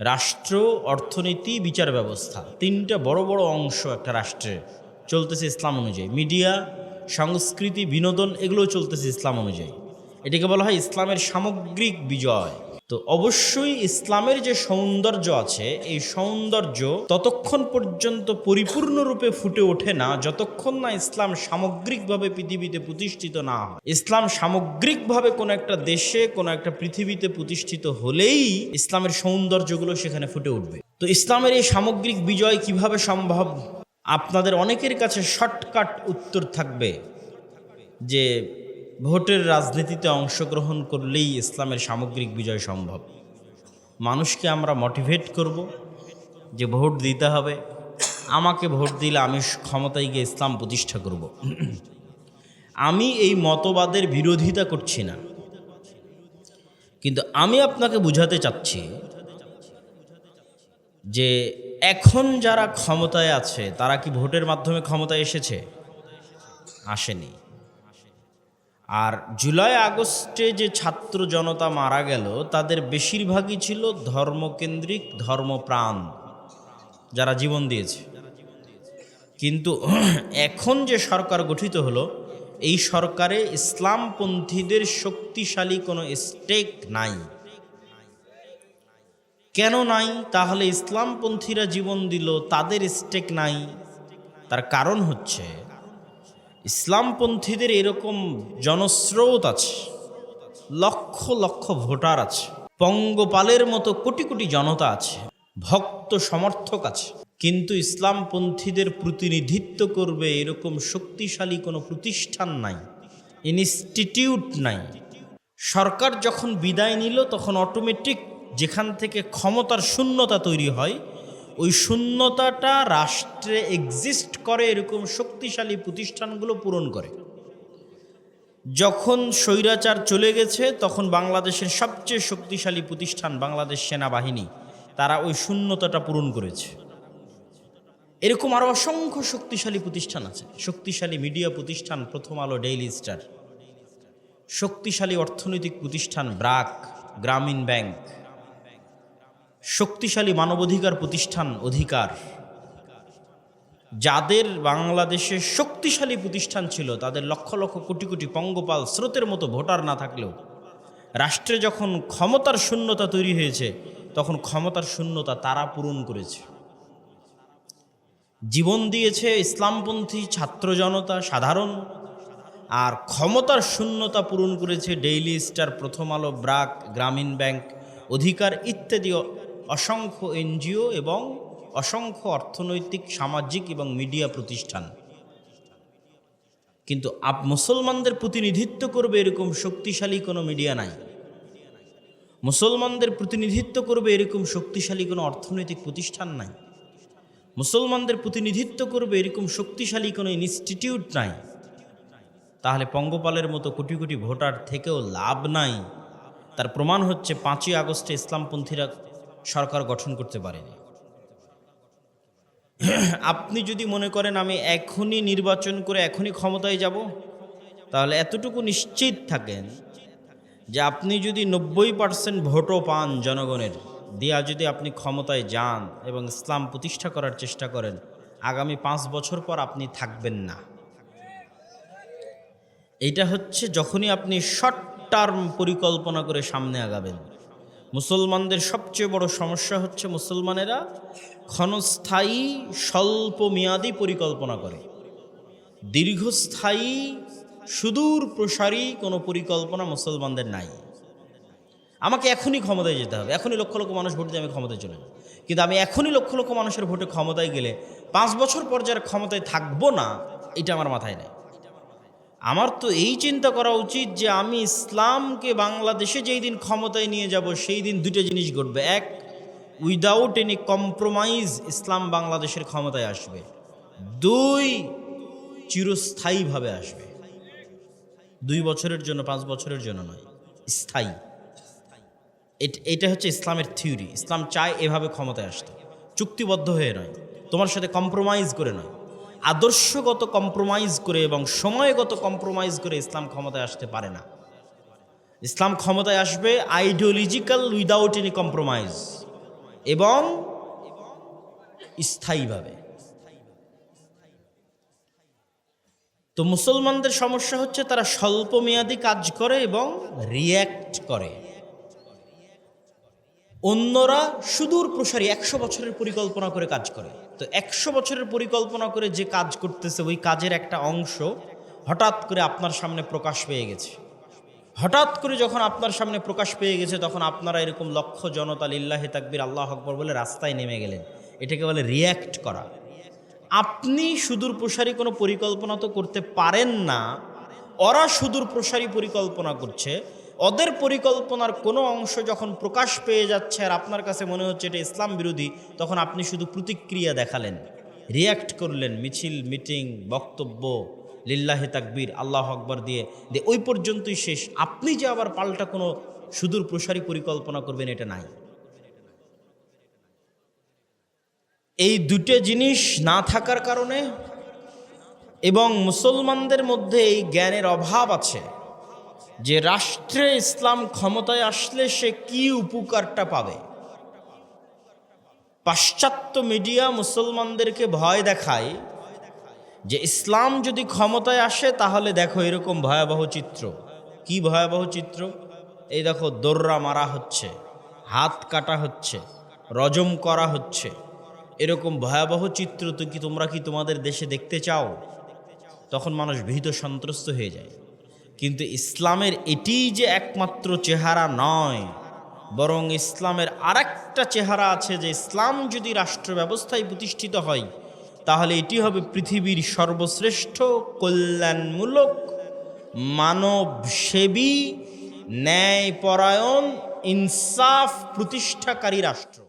রাষ্ট্র, অর্থনীতি, বিচার ব্যবস্থা, তিনটা বড় বড় অংশ একটা রাষ্ট্রে চলতেছে ইসলাম অনুযায়ী। মিডিয়া, সংস্কৃতি, বিনোদন এগুলো চলতেছে ইসলাম অনুযায়ী। এটাকে বলা হয় ইসলামের সামগ্রিক বিজয়। তো অবশ্যই ইসলামের যে সৌন্দর্য আছে, এই সৌন্দর্য ততক্ষণ পর্যন্ত পরিপূর্ণরূপে ফুটে ওঠে না, যতক্ষণ না ইসলাম সামগ্রিকভাবে পৃথিবীতে প্রতিষ্ঠিত না হয়। ইসলাম সামগ্রিকভাবে কোনো একটা দেশে, কোনো একটা পৃথিবীতে প্রতিষ্ঠিত হলেই ইসলামের সৌন্দর্যগুলো সেখানে ফুটে উঠবে। তো ইসলামের এই সামগ্রিক বিজয় কীভাবে সম্ভব? আপনাদের অনেকের কাছে শর্টকাট উত্তর থাকবে যে ভোটের রাজনীতিতে অংশগ্রহণ করলেই ইসলামের সামগ্রিক বিজয় সম্ভব। মানুষকে আমরা মোটিভেট করব যে ভোট দিতে হবে। আমাকে ভোট দিলে আমি ক্ষমতায় গিয়ে ইসলাম প্রতিষ্ঠা করব। আমি এই মতবাদের বিরোধিতা করছি না। কিন্তু আমি আপনাকে বুঝাতে চাচ্ছি যে এখন যারা ক্ষমতায় আছে, তারা কি ভোটের মাধ্যমে ক্ষমতায় এসেছে? আসেনি। আর জুলাই আগস্টে যে ছাত্র জনতা মারা গেল, তাদের বেশিরভাগই ছিল ধর্মকেন্দ্রিক ধর্মপ্রাণ যারা জীবন দিয়েছে। কিন্তু এখন যে সরকার গঠিত হলো, এই সরকারে ইসলামপন্থীদের শক্তিশালী কোনো স্টেক নাই। কেন নাই? তাহলে ইসলামপন্থীরা জীবন দিল, তাদের স্টেক নাই। তার কারণ হচ্ছে ইসলামপন্থীদের এরকম জনস্রোত আছে, লক্ষ লক্ষ ভোটার আছে, পঙ্গপালের মতো কোটি কোটি জনতা আছে, ভক্ত সমর্থক আছে, কিন্তু ইসলামপন্থীদের প্রতিনিধিত্ব করবে এরকম শক্তিশালী কোনো প্রতিষ্ঠান নাই, ইনস্টিটিউট নাই। সরকার যখন বিদায় নিল, তখন অটোমেটিক যেখান থেকে ক্ষমতার শূন্যতা তৈরি হয় ওই শূন্যতাটা রাষ্ট্রে এক্সিস্ট করে এরকম শক্তিশালী প্রতিষ্ঠানগুলো পূরণ করে। যখন স্বৈরাচার চলে গেছে, তখন বাংলাদেশের সবচেয়ে শক্তিশালী প্রতিষ্ঠান বাংলাদেশ সেনাবাহিনী, তারা ওই শূন্যতাটা পূরণ করেছে। এরকম আরও অসংখ্য শক্তিশালী প্রতিষ্ঠান আছে। শক্তিশালী মিডিয়া প্রতিষ্ঠান, প্রথম আলো ডেইলি স্টার। শক্তিশালী অর্থনৈতিক প্রতিষ্ঠান, ব্রাক, গ্রামীণ ব্যাংক। শক্তিশালী মানবাধিকার প্রতিষ্ঠান অধিকার। যাদের বাংলাদেশে শক্তিশালী প্রতিষ্ঠান ছিল, তাদের লক্ষ লক্ষ কোটি কোটি পঙ্গপাল স্রোতের মতো ভোটার না থাকলেও, রাষ্ট্রে যখন ক্ষমতার শূন্যতা তৈরি হয়েছে, তখন ক্ষমতার শূন্যতা তারা পূরণ করেছে। জীবন দিয়েছে ইসলামপন্থী ছাত্র জনতা, সাধারণ, আর ক্ষমতার শূন্যতা পূরণ করেছে ডেইলি স্টার, প্রথম আলো, ব্রাক, গ্রামীণ ব্যাংক, অধিকার ইত্যাদি অসংখ্য এনজিও এবং অসংখ্য অর্থনৈতিক, সামাজিক এবং মিডিয়া প্রতিষ্ঠান। কিন্তু আপ, মুসলমানদের প্রতিনিধিত্ব করবে এরকম শক্তিশালী কোনো মিডিয়া নাই। মুসলমানদের প্রতিনিধিত্ব করবে এরকম শক্তিশালী কোনো অর্থনৈতিক প্রতিষ্ঠান নাই। মুসলমানদের প্রতিনিধিত্ব করবে এরকম শক্তিশালী কোনো ইনস্টিটিউট নাই। তাহলে পঙ্গপালের মতো কোটি কোটি ভোটার থেকেও লাভ নাই। তার প্রমাণ হচ্ছে পাঁচই আগস্টে ইসলামপন্থীরা সরকার গঠন করতে পারেনি। আপনি যদি মনে করেন আমি এখনই নির্বাচন করে এখনই ক্ষমতায় যাব, তাহলে এতটুকু নিশ্চিত থাকেন যে আপনি যদি নব্বই পার্সেন্ট ভোটও পান জনগণের, দিয়া যদি আপনি ক্ষমতায় যান এবং ইসলাম প্রতিষ্ঠা করার চেষ্টা করেন, আগামী পাঁচ বছর পর আপনি থাকবেন না। এটা হচ্ছে যখনই আপনি শর্ট টার্ম পরিকল্পনা করে সামনে আগাবেন। মুসলমানদের সবচেয়ে বড় সমস্যা হচ্ছে মুসলমানেরা ক্ষণস্থায়ী, স্বল্প মেয়াদী পরিকল্পনা করে। দীর্ঘস্থায়ী, সুদূর প্রসারী কোনো পরিকল্পনা মুসলমানদের নাই। আমাকে এখনই ক্ষমতায় যেতে হবে। এখনই লক্ষ লক্ষ মানুষ ভোট দিয়ে আমি ক্ষমতায় চলে যাব। কিন্তু আমি এখনই লক্ষ লক্ষ মানুষের ভোটে ক্ষমতায় গেলে পাঁচ বছর পর যারা ক্ষমতায় থাকব না, এটা আমার মাথায় নেই। আমার তো এই চিন্তা করা উচিত যে আমি ইসলামকে বাংলাদেশে যেই দিন ক্ষমতায় নিয়ে যাব, সেই দিন দুটো জিনিস ঘটবে। এক উইদাউট এনি কম্প্রোমাইজ ইসলাম বাংলাদেশের ক্ষমতায় আসবে। দুই, চিরস্থায়ীভাবে আসবে। দুই বছরের জন্য, পাঁচ বছরের জন্য নয়, স্থায়ী। এট- হচ্ছে ইসলামের থিওরি ইসলাম চায় এভাবে ক্ষমতায় আসতে। চুক্তিবদ্ধ হয়ে নয়। তোমার সাথে কম্প্রোমাইজ করে নয়। আদর্শগত কম্প্রোমাইজ করে এবং সময়গত কম্প্রোমাইজ করে ইসলাম ক্ষমতায় আসতে পারে না। ইসলাম ক্ষমতায় আসবে আইডিওলজিক্যাল উইদাউট এনি কম্প্রোমাইজ এবং স্থায়ীভাবে। তো মুসলমানদের সমস্যা হচ্ছে তারা স্বল্পমেয়াদী কাজ করে এবং রিয়্যাক্ট করে। অন্যরা সুদূর প্রসারী একশো বছরের পরিকল্পনা করে কাজ করে। তো একশো বছরের পরিকল্পনা করে যে কাজ করতেছে, ওই কাজের একটা অংশ হঠাৎ করে আপনার সামনে প্রকাশ পেয়ে গেছে। হঠাৎ করে যখন আপনার সামনে প্রকাশ পেয়ে গেছে, তখন আপনারা এরকম লক্ষ জনতা লিল্লাহে তাকবির, আল্লাহ আকবর বলে রাস্তায় নেমে গেলেন। এটাকে বলে রিয়্যাক্ট করা। আপনি সুদূর প্রসারী কোনো পরিকল্পনা তো করতে পারেন না, ওরা সুদূর প্রসারী পরিকল্পনা করছে। ওদের পরিকল্পনার কোনো অংশ যখন প্রকাশ পেয়ে যাচ্ছে আর আপনার কাছে মনে হচ্ছে এটা ইসলাম বিরোধী, তখন আপনি শুধু প্রতিক্রিয়া দেখালেন রিয়্যাক্ট করলেন, মিছিল মিটিং বক্তব্য, লিল্লাহে তাকবীর, আল্লাহ আকবর দিয়ে দিয়ে ওই পর্যন্তই শেষ। আপনি যে আবার পাল্টা কোনো সুদূর প্রসারী পরিকল্পনা করবেন, এটা নাই। এই দুটো জিনিস না থাকার কারণে এবং মুসলমানদের মধ্যে এই জ্ঞানের অভাব আছে। যে রাষ্ট্রে ইসলাম ক্ষমতায় আসলে সে কি উপকারটা পাবে? পাশ্চাত্য মিডিয়া মুসলমানদেরকে ভয় দেখায় যে ইসলাম যদি ক্ষমতায় আসে তাহলে দেখো এরকম ভয়াবহ চিত্র। কি ভয়াবহ চিত্র? এই দেখো দোররা মারা হচ্ছে, হাত কাটা হচ্ছে, রজম করা হচ্ছে। এরকম ভয়াবহ চিত্র তো কি তোমরা কি তোমাদের দেশে দেখতে চাও? তখন মানুষ ভীত সন্ত্রস্ত হয়ে যায়। কিন্তু ইসলামের এটিই যে একমাত্র চেহারা নয়, বরং ইসলামের আরেকটা চেহারা আছে যে ইসলাম যদি রাষ্ট্র ব্যবস্থায় প্রতিষ্ঠিত হয়, তাহলে এটি হবে পৃথিবীর সর্বশ্রেষ্ঠ কল্যাণমূলক, মানবসেবী, ন্যায়পরায়ণ, ইনসাফ প্রতিষ্ঠাকারী রাষ্ট্র।